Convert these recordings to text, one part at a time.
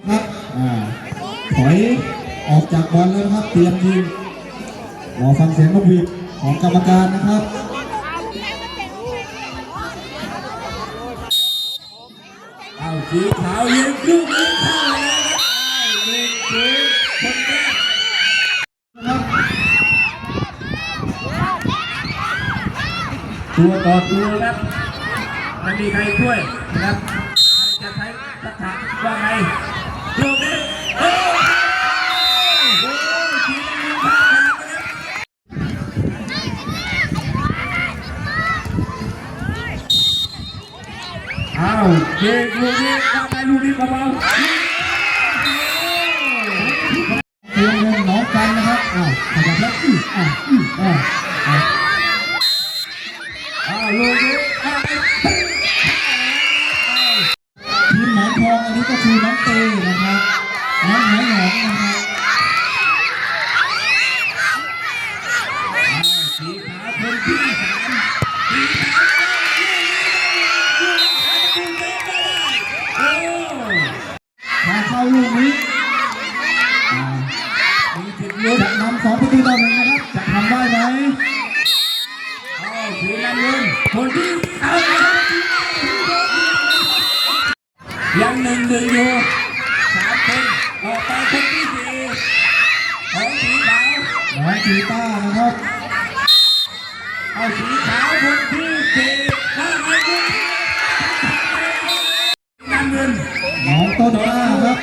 ครับอ่าถอยออกจากบอลแล้วครับ เตรียมยิงรอฟังเสียงนกหวีดของกรรมการนะครับ เอาสีขาวยิงลูกนี้เข้าแล้วครับหนึ่งศูนย์คนแรกนะครับตัวต่อตัวครับไม่มีใครช่วยนะครับจะใช้ทักษะว่าไง ลูกนี้โอ้โหโอ้โหทีมนี้พลาดนะครับอ้าวเจลูกนี้ทำไมลูกนี้เบาๆเตรียมเงินน้องกันนะครับอ้าวขยับแล้วอื้ออ่าอื้ออ่าอ่า อ้าวลูกนี้เข้าไป ทีมหมอนทองอันนี้ก็คือน้องเตนะครับน้องหอยหอมนะครับ สีขาวคนที่สามสีขาวโอ้ถ้าเข้าลูกนี้มีสิบลุ้นนำสองประตูต่อหนึ่งนะครับ จะทำได้ไหมเอาสีน้ำเงินคนที่เอายังหนึ่งหนึ่งอยู่สามคน ออกไปคนที่สี่ของสีขาวน้องกีต้านะครับเอาสีขาวคนที่สี่ข้าไอ้คนน้ำเงินน้องต้นกล้าครับ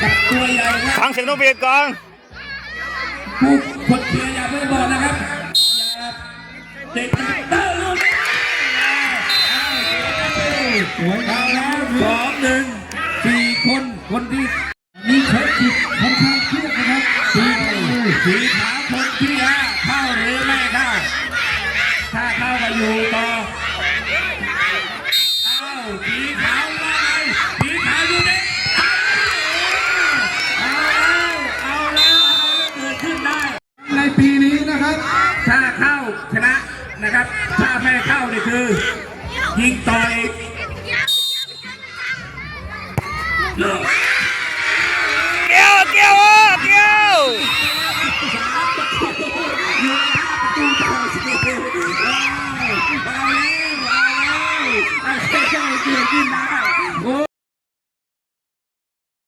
กับตัวใหญ่ครับฟังเสียงนกหวีดก่อนผู้คนเชียร์อย่าเพิ่งบอกนะครับอย่าเด็กเต้าลูกสวยงาเอามแล้วสองหนึ่งสี่คนคนที่นี่ใช้ จิตค่อนข้างเครียดนะครับสีสีขาวคนที่ห้าเข้าหรือไม่เข้าถ้าเข้าก็อยู่ต่อเอาสีขาวมาไงสีขาวอยู่นี่เอาแล้วเอาแล้วอะไรก็เกิดขึ้นได้ ในปีนี้นะครับถ้าเข้าชนะนะครับ ถ้าไม่เข้านี่คือยิงต่ออีก